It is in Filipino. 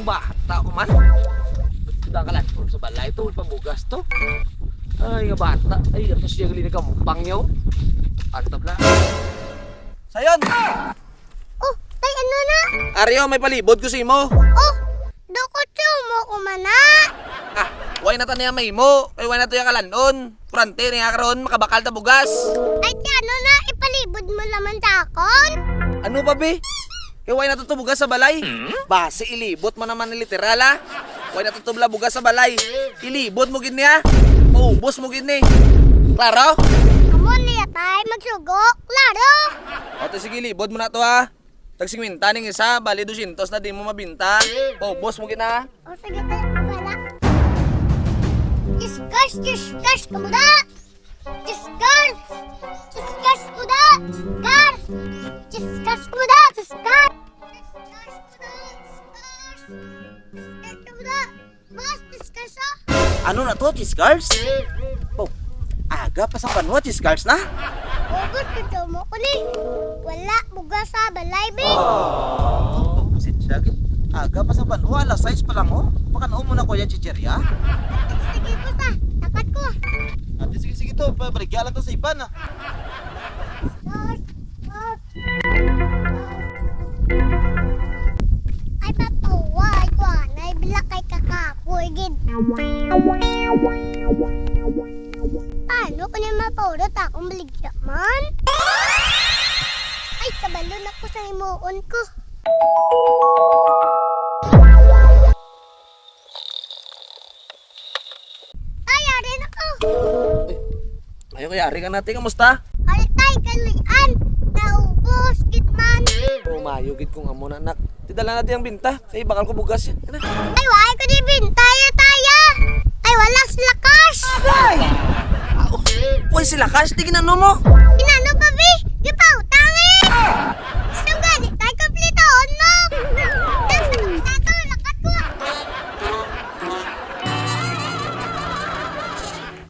Ang bata ko man. Sudah ka lang sa balay to, pabugas to. Ay, nga bata. Ay, ito siya gali na kampang niyo. Agtab na. Sayon! Oh, tay ano na? Aryo, may palibod ko sa imo. Oh, dukot mo ko mana. Ah, way na taniya may mo. Ay, way na to yung kalanon. Prante niya karon makabakal ta bugas. Ay, ano na, ipalibod mo laman sa akon? Ano pa be? Kaya way na to bugas sa balay. Base ilibot mo naman ni literal ha. Way na to bugas sa balay. Ilibot mo gini ha. Maubos mo gini. Klaro? Amo niya tay, magsugok. Laro. O to sige, libod mo na to ha. Tagsiminta ning isa, bali 200 na di mo mabinta. Maubos mo gina ha. O, sige tayo, wala. Discuss, discuss, kamuda. Discuss. Discuss, kuda. Ano na to, Chiscars? Oh, aga pa sa panwa, Chiscars na? Ubus ka mo ko ni. Wala, buga sa balay, be. Oh, sitya, aga pa sa panwa, alas 6 pa lang oh. Pakanoon mo na kuya chicherya. Sige ko sa, tapat ko. Ate, sige, sige to, pabrigya lang to sa iban ah. Boss, gid. Paano ko niya mapawrot akong baligya man? Ay, kabalon ako sa himuon ko. Ay, arin ako. Ayo kaya, ari ka natin, kamusta? Aritay, kaluyan. Naubos, gid man. Oh, mayo, gid ko nga muna, anak. Tidala natin ang binta, kaya bakal ko bugas yan. Ay, wala ko di bintaya taya. Ay, wala sila cash. Uy, sila cash, di ginano mo. Inano pa, bi?